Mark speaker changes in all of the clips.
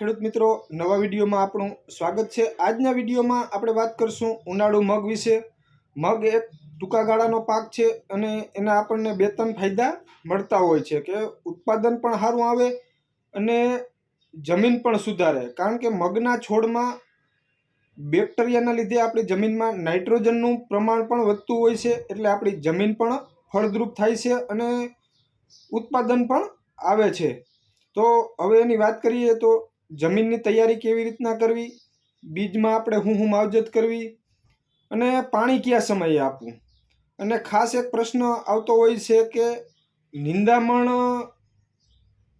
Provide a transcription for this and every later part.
Speaker 1: ખેડૂત મિત્રો, નવા વિડીયોમાં આપણું સ્વાગત છે. આજના વિડીયોમાં આપણે વાત કરશું ઉનાળુ મગ વિશે. મગ એક ટૂંકા ગાળાનો પાક છે અને એના આપણને બે ત્રણ ફાયદા મળતા હોય છે કે ઉત્પાદન પણ સારું આવે અને જમીન પણ સુધારે. કારણ કે મગના છોડમાં બેક્ટેરિયાના લીધે આપણી જમીનમાં નાઇટ્રોજનનું પ્રમાણ પણ વધતું હોય છે, એટલે આપણી જમીન પણ ફળદ્રુપ થાય છે અને ઉત્પાદન પણ આવે છે. તો હવે એની વાત કરીએ તો જમીનની તૈયારી કેવી રીતના કરવી? બીજમાં આપણે હું હું માવજત કરવી? અને પાણી કયા સમયે આપવું? અને ખાસ એક પ્રશ્ન આવતો હોય છે કે નિંદામણ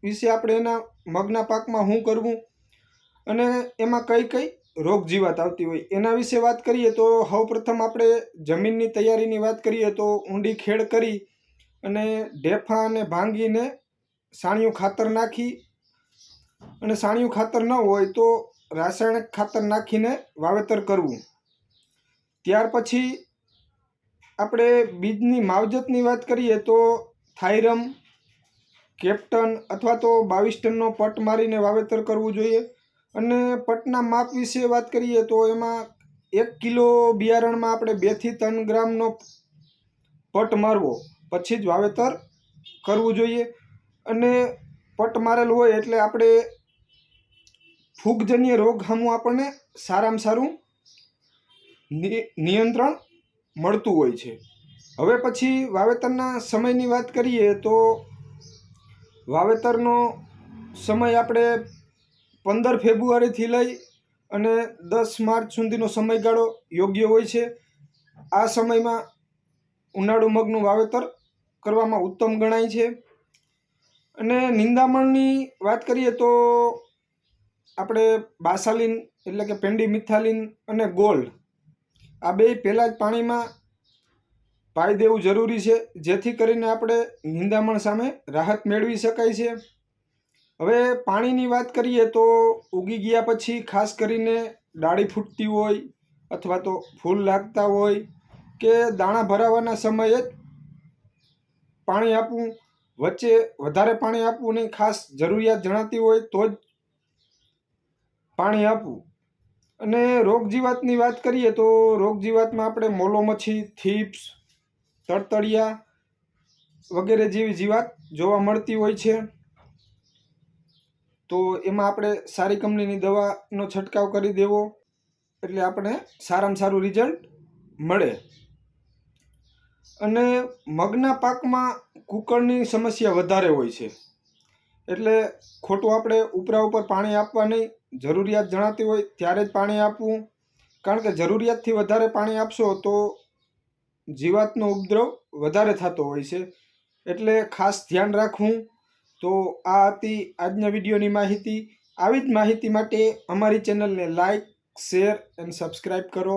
Speaker 1: વિશે આપણે એના મગના પાકમાં શું કરવું? અને એમાં કઈ કઈ રોગ જીવાત આવતી હોય? એના વિશે વાત કરીએ તો સૌપ્રથમ આપણે જમીનની તૈયારીની વાત કરીએ તો ઊંડી ખેડ કરી અને ઢેફા અને ભાંગીને સાણિયું ખાતર નાખી અને સાણિયું ખાતર ન હોય તો રાસાયણિક ખાતર નાખીને વાવેતર કરવું. ત્યાર પછી આપણે બીજની માવજતની વાત કરીએ તો થાયરમ, કેપ્ટન અથવા તો બાવીસ ટનનો પટ મારીને વાવેતર કરવું જોઈએ. અને પટના માપ વિશે વાત કરીએ તો એમાં એક કિલો બિયારણમાં આપણે બેથી ત્રણ ગ્રામનો પટ મારવો, પછી જ વાવેતર કરવું જોઈએ. અને પટ મારેલું હોય એટલે આપણે ફૂગજન્ય રોગ સામું આપણને સારામાં સારું નિયંત્રણ મળતું હોય છે. હવે પછી વાવેતરના સમયની વાત કરીએ તો વાવેતરનો સમય આપણે પંદર ફેબ્રુઆરીથી લઈ અને દસ માર્ચ સુધીનો સમયગાળો યોગ્ય હોય છે. આ સમયમાં ઉનાળુ મગનું વાવેતર કરવામાં ઉત્તમ ગણાય છે. અને નિંદામણની વાત કરીએ તો આપણે બાસાલીન એટલે કે પેન્ડી મિથાલિન અને ગોલ્ડ આ બે પહેલાં જ પાણીમાં પાઈ દેવું જરૂરી છે, જેથી કરીને આપણે નિંદામણ સામે રાહત મેળવી શકાય છે. હવે પાણીની વાત કરીએ તો ઉગી ગયા પછી ખાસ કરીને ડાળી ફૂટતી હોય અથવા તો ફૂલ લાગતા હોય કે દાણા ભરાવાના સમયે જ પાણી આપવું, વચ્ચે વધારે પાણી આપવું નહીં ખાસ જરૂરિયાત જણાતી હોય તો જ પાણી આપવું. અને રોગ જીવાતની વાત કરીએ તો રોગ જીવાતમાં આપણે મોલો મચ્છી થીપ્સ, તડતડિયા વગેરે જેવી જીવાત જોવા મળતી હોય છે. તો એમાં આપણે સારી કંપનીની દવાનો છંટકાવ કરી દેવો. એટલે આપણે સારામાં સારું રિઝલ્ટ મળે. અને મગના પાકમાં કુકળની સમસ્યા વધારે હોય છે. એટલે ખોટું આપણે ઉપરા ઉપર પાણી આપવા નહીં જરૂરિયાત જણાતી હોય ત્યારે જ પાણી આપવું. કારણ કે જરૂરિયાતથી વધારે પાણી આપશો તો જીવાતનો ઉપદ્રવ વધારે થતો હોય છે. એટલે ખાસ ધ્યાન રાખવું. તો આ હતી આજના વિડીયોની માહિતી. આવી જ માહિતી માટે અમારી ચેનલને લાઈક, શેર એન્ડ સબસ્ક્રાઈબ કરો.